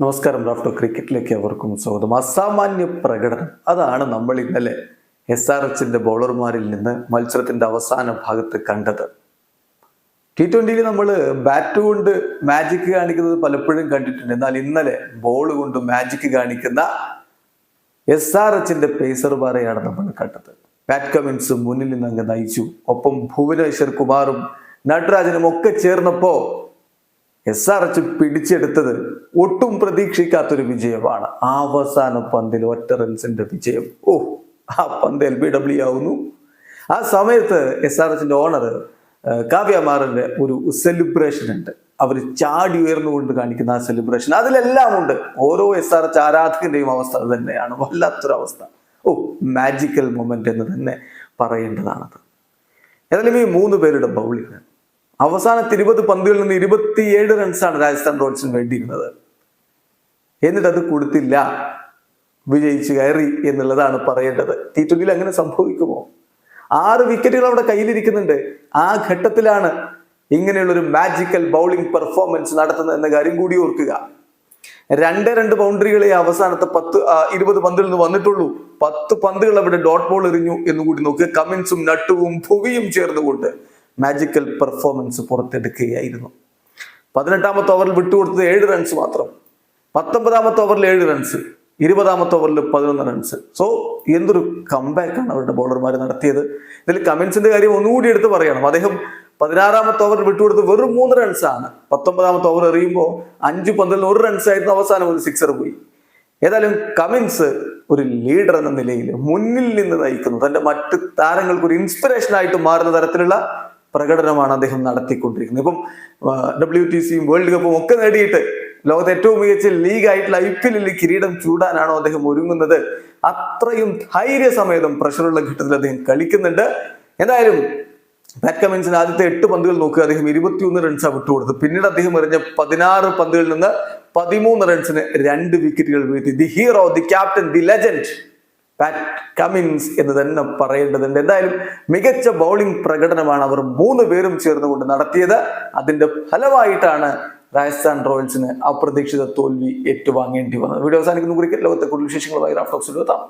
നമസ്കാരം ഡോക്ടർ ക്രിക്കറ്റിലേക്ക് അവർക്കും സ്വാഗതം. അസാമാന്യ പ്രകടനം. അതാണ് നമ്മൾ ഇന്നലെ എസ് ആർ എച്ചിന്റെ ബൗളർമാരിൽ നിന്ന് മത്സരത്തിന്റെ അവസാന ഭാഗത്ത് കണ്ടത്. ടി ട്വന്റിയിൽ നമ്മൾ ബാറ്റ് കൊണ്ട് മാജിക് കാണിക്കുന്നത് പലപ്പോഴും കണ്ടിട്ടുണ്ട്. എന്നാൽ ഇന്നലെ ബോൾ കൊണ്ട് മാജിക് കാണിക്കുന്ന എസ് ആർ എച്ചിന്റെ പേസർമാരെയാണ് നമ്മൾ കണ്ടത്. പാറ്റ് കമിൻസ് മുന്നിൽ നിന്ന് അങ്ങ് നയിച്ചു. ഒപ്പം ഭുവനേശ്വർ കുമാറും നടരാജനും ഒക്കെ ചേർന്നപ്പോ എസ് ആർ എച്ച് പിടിച്ചെടുത്തത് ഒട്ടും പ്രതീക്ഷിക്കാത്തൊരു വിജയമാണ്. അവസാന പന്തിൽ ഒറ്റ റൺസിന്റെ വിജയം. ഓ ആ പന്ത് എൽ ബി ഡബ്ല്യു ആവുന്നു. ആ സമയത്ത് എസ് ആർ എച്ചിന്റെ ഓണർ കാവ്യമാറിന്റെ ഒരു സെലിബ്രേഷൻ ഉണ്ട്. അവർ ചാടി ഉയർന്നുകൊണ്ട് കാണിക്കുന്ന ആ സെലിബ്രേഷൻ അതിലെല്ലാം ഉണ്ട്. ഓരോ എസ് ആർ എച്ച് ആരാധകന്റെയും അവസ്ഥ അത് തന്നെയാണ്. വല്ലാത്തൊരു അവസ്ഥ. ഓ മാജിക്കൽ മൊമെന്റ് എന്ന് തന്നെ പറയേണ്ടതാണത്. ഏതായാലും ഈ മൂന്ന് പേരുടെ ബൗളിംഗ് അവസാനത്തെ ഇരുപത് പന്തുകളിൽ നിന്ന് ഇരുപത്തിയേഴ് റൺസാണ് രാജസ്ഥാൻ റോയൽസിന് വേണ്ടിയിരുന്നത്. എന്നിട്ട് അത് കൊടുത്തില്ല. വിജയിച്ചു കയറി എന്നുള്ളതാണ് പറയേണ്ടത്. ടി ട്വന്റിയിൽ അങ്ങനെ സംഭവിക്കുമോ? ആറ് വിക്കറ്റുകൾ അവിടെ കയ്യിലിരിക്കുന്നുണ്ട്. ആ ഘട്ടത്തിലാണ് ഇങ്ങനെയുള്ളൊരു മാജിക്കൽ ബൗളിംഗ് പെർഫോമൻസ് നടത്തുന്നത് എന്ന കാര്യം കൂടി ഓർക്കുക. രണ്ട് രണ്ട് ബൗണ്ടറികളെ അവസാനത്തെ പത്ത് ഇരുപത് പന്തിൽ നിന്ന് വന്നിട്ടുള്ളൂ. പത്ത് പന്തുകൾ അവിടെ ഡോട്ട് ബോൾ എറിഞ്ഞു എന്ന് കൂടി നോക്കുക കമിൻസും നട്ടുവും ഭുവിയും ചേർന്നുകൊണ്ട് മാജിക്കൽ പെർഫോമൻസ് പുറത്തെടുക്കുകയായിരുന്നു. പതിനെട്ടാമത്തെ ഓവറിൽ വിട്ടുകൊടുത്തത് ഏഴ് റൺസ് മാത്രം. പത്തൊമ്പതാമത്തെ ഓവറിൽ ഏഴ് റൺസ് ഇരുപതാമത്തെ ഓവറിൽ പതിനൊന്ന് റൺസ് സോ എന്തൊരു കംബാക്കാണ് അവരുടെ ബോളർമാർ നടത്തിയത്. ഇതിൽ കമിൻസിന്റെ കാര്യം ഒന്നുകൂടി എടുത്ത് പറയണം. അദ്ദേഹം പതിനാറാമത്തെ ഓവർ വിട്ടുകൊടുത്ത് വെറും മൂന്ന് റൺസാണ് പത്തൊമ്പതാമത്തെ ഓവർ എറിയുമ്പോൾ അഞ്ച് പന്തിൽ ഒരു റൺസ് ആയിരുന്നു അവസാനം ഒരു സിക്സർ പോയി. ഏതായാലും കമിൻസ് ഒരു ലീഡർ എന്ന നിലയിൽ മുന്നിൽ നിന്ന് നയിക്കുന്നു. തന്റെ മറ്റ് താരങ്ങൾക്ക് ഒരു ഇൻസ്പിറേഷൻ ആയിട്ട് മാറുന്ന തരത്തിലുള്ള പ്രകടനമാണ് അദ്ദേഹം നടത്തിക്കൊണ്ടിരിക്കുന്നത്. ഇപ്പം ഡബ്ല്യു ടി സിയും വേൾഡ് കപ്പും ഒക്കെ നേടിയിട്ട് ലോകത്തെ ഏറ്റവും മികച്ച ലീഗായിട്ടുള്ള ഐ പി എല്ലിൽ കിരീടം ചൂടാനാണോ അദ്ദേഹം ഒരുങ്ങുന്നത്? അത്രയും ധൈര്യസമേതം പ്രഷറുള്ള ഘട്ടത്തിൽ അദ്ദേഹം കളിക്കുന്നുണ്ട്. എന്തായാലും പാറ്റ് കമിൻസിന് ആദ്യത്തെ എട്ട് പന്തുകൾ നോക്കുക. അദ്ദേഹം ഇരുപത്തിയൊന്ന് റൺസാണ് വിട്ടുകൊടുത്തു പിന്നീട് അദ്ദേഹം എറിഞ്ഞ പതിനാറ് പന്തുകളിൽ നിന്ന് പതിമൂന്ന് റൺസിന് രണ്ട് വിക്കറ്റുകൾ വീഴ്ത്തി. The hero the captain the legend Pat Cummins എന്ന് തന്നെ പറയേണ്ടതുണ്ട്. എന്തായാലും മികച്ച ബൗളിംഗ് പ്രകടനമാണ് അവർ മൂന്ന് പേരും ചേർന്നുകൊണ്ട് നടത്തിയത്. അതിന്റെ ഫലമായിട്ടാണ് രാജസ്ഥാൻ റോയൽസിന് അപ്രതീക്ഷിത തോൽവി ഏറ്റുവാങ്ങേണ്ടി വന്നത്. വീഡിയോ അവസാനിക്കുന്ന. കുറിക്കൽ ലോകത്തെ കൂടുതൽ വിശേഷങ്ങളുമായി റാഫ്റ്റോക്സിൽ എത്താം.